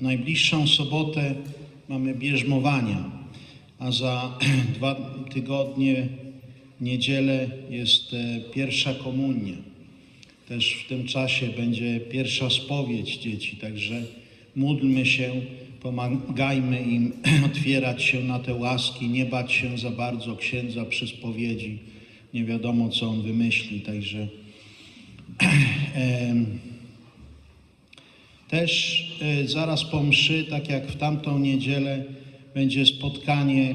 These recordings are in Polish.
Najbliższą sobotę mamy bierzmowania, a za dwa tygodnie, niedzielę jest e, pierwsza komunia. Też w tym czasie będzie pierwsza spowiedź dzieci, także módlmy się, pomagajmy im otwierać się na te łaski, nie bać się za bardzo księdza przy spowiedzi. Nie wiadomo, co on wymyśli, także też e, zaraz po mszy, tak jak w tamtą niedzielę, będzie spotkanie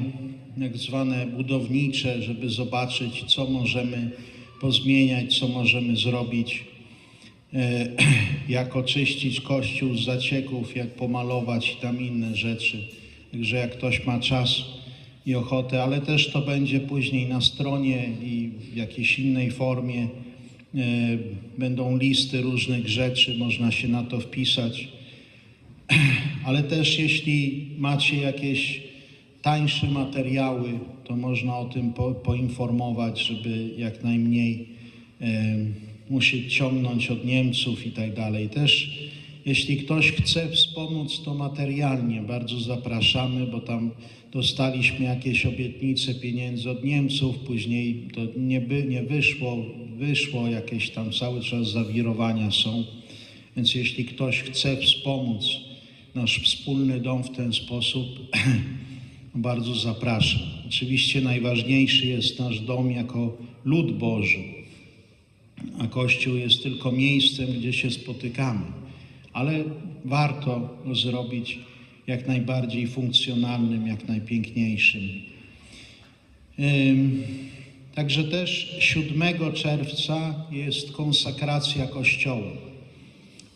tak zwane budownicze, żeby zobaczyć, co możemy pozmieniać, co możemy zrobić, e, jak oczyścić kościół z zacieków, jak pomalować i tam inne rzeczy. Także jak ktoś ma czas i ochotę, ale też to będzie później na stronie i w jakiejś innej formie. E, Będą listy różnych rzeczy, można się na to wpisać. Ale też jeśli macie jakieś tańsze materiały, to można o tym po, poinformować, żeby jak najmniej e, musieć ciągnąć od Niemców i tak dalej. Też jeśli ktoś chce wspomóc to materialnie, bardzo zapraszamy, bo tam dostaliśmy jakieś obietnice pieniędzy od Niemców, później to nie, by, nie wyszło, wyszło, jakieś tam cały czas zawirowania są. Więc jeśli ktoś chce wspomóc nasz wspólny dom w ten sposób, bardzo zapraszam. Oczywiście najważniejszy jest nasz dom jako lud Boży, a Kościół jest tylko miejscem, gdzie się spotykamy. Ale warto zrobić jak najbardziej funkcjonalnym, jak najpiękniejszym. Ym, Także też 7 czerwca jest konsakracja Kościoła.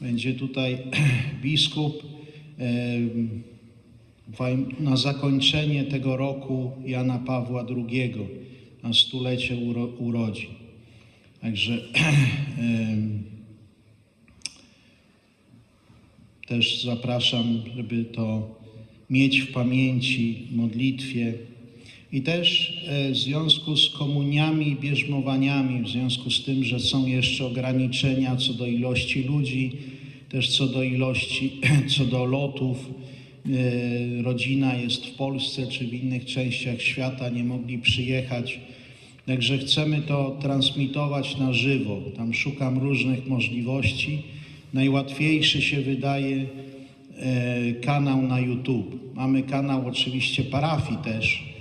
Będzie tutaj biskup na zakończenie tego roku Jana Pawła II, na stulecie uro, urodzin. Także też zapraszam, żeby to mieć w pamięci, modlitwie. I też e, w związku z komuniami i bierzmowaniami, w związku z tym, że są jeszcze ograniczenia co do ilości ludzi, też co do ilości, co do lotów, e, rodzina jest w Polsce czy w innych częściach świata, nie mogli przyjechać. Także chcemy to transmitować na żywo. Tam szukam różnych możliwości. Najłatwiejszy się wydaje e, kanał na YouTube. Mamy kanał oczywiście parafii też,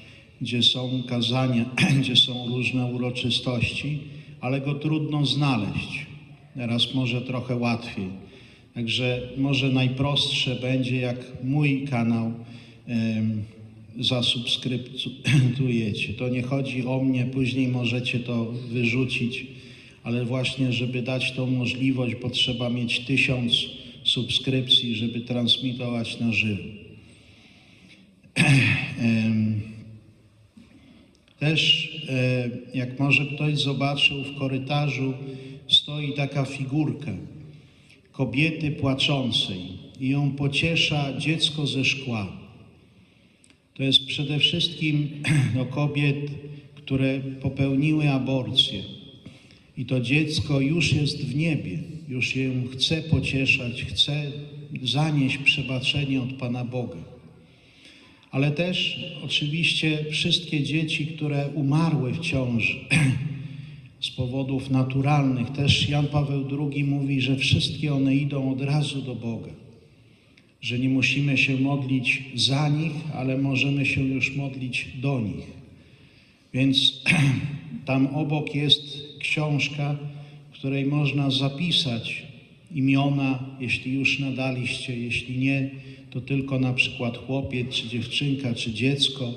gdzie są kazania, gdzie są różne uroczystości, ale go trudno znaleźć. Teraz może trochę łatwiej. Także może najprostsze będzie, jak mój kanał zasubskrybujecie. To nie chodzi o mnie, później możecie to wyrzucić, ale właśnie, żeby dać tą możliwość, potrzeba mieć tysiąc subskrypcji, żeby transmitować na żywo. Też, e, jak może ktoś zobaczył, w korytarzu stoi taka figurka kobiety płaczącej i ją pociesza dziecko ze szkła. To jest przede wszystkim do kobiet, które popełniły aborcję. I to dziecko już jest w niebie, już ją chce pocieszać, chce zanieść przebaczenie od Pana Boga. Ale też oczywiście wszystkie dzieci, które umarły w ciąży z powodów naturalnych, też Jan Paweł II mówi, że wszystkie one idą od razu do Boga że nie musimy się modlić za nich, ale możemy się już modlić do nich. Więc tam obok jest książka, w której można zapisać imiona, jeśli już nadaliście, jeśli nie, to tylko na przykład chłopiec, czy dziewczynka, czy dziecko,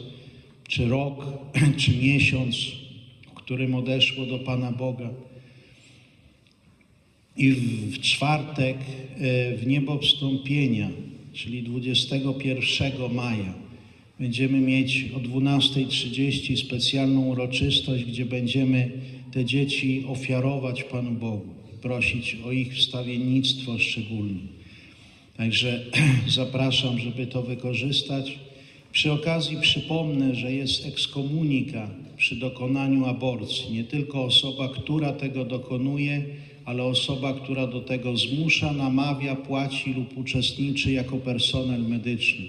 czy rok, czy miesiąc, w którym odeszło do Pana Boga. I w, czwartek e, w niebo wstąpienia, czyli 21 maja, będziemy mieć o 12.30 specjalną uroczystość, gdzie będziemy te dzieci ofiarować Panu Bogu, prosić o ich wstawiennictwo szczególnie. Także zapraszam, żeby to wykorzystać. Przy okazji przypomnę, że jest ekskomunika przy dokonaniu aborcji. Nie tylko osoba, która tego dokonuje, ale osoba, która do tego zmusza, namawia, płaci lub uczestniczy jako personel medyczny.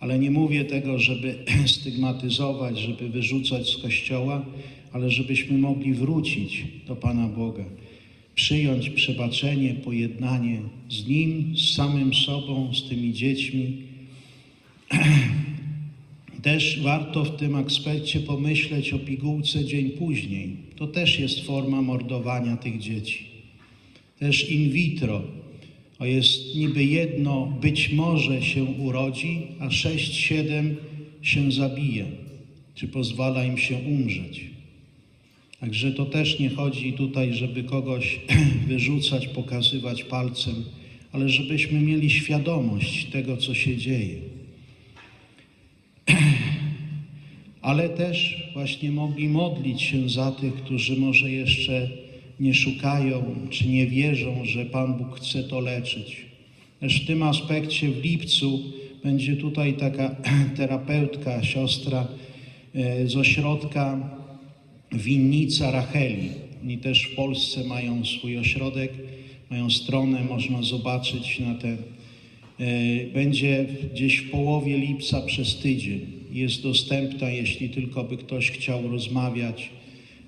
Ale nie mówię tego, żeby stygmatyzować, żeby wyrzucać z kościoła, ale żebyśmy mogli wrócić do Pana Boga, przyjąć przebaczenie, pojednanie z Nim, z samym sobą, z tymi dziećmi. Też warto w tym aspekcie pomyśleć o pigułce dzień później. To też jest forma mordowania tych dzieci. Też in vitro. O jest niby jedno, być może się urodzi, a sześć, siedem się zabija, czy pozwala im się umrzeć. Także to też nie chodzi tutaj, żeby kogoś wyrzucać, pokazywać palcem, ale żebyśmy mieli świadomość tego, co się dzieje. Ale też właśnie mogli modlić się za tych, którzy może jeszcze nie szukają czy nie wierzą, że Pan Bóg chce to leczyć. Też w tym aspekcie w lipcu będzie tutaj taka terapeutka, siostra e, z ośrodka Winnica Racheli. Oni też w Polsce mają swój ośrodek, mają stronę, można zobaczyć na te. e, Będzie gdzieś w połowie lipca przez tydzień. Jest dostępna, jeśli tylko by ktoś chciał rozmawiać,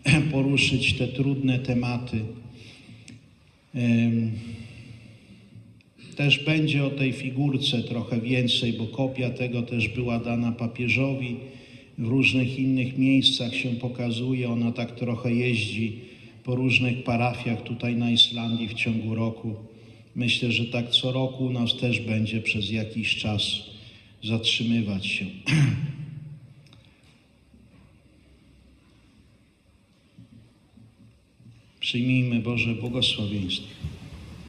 poruszyć te trudne tematy. Em, Też będzie o tej figurce trochę więcej, bo kopia tego też była dana papieżowi. W różnych innych miejscach się pokazuje. Ona tak trochę jeździ po różnych parafiach tutaj na Islandii w ciągu roku. Myślę, że tak co roku u nas też będzie przez jakiś czas zatrzymywać się. Przyjmijmy Boże błogosławieństwo.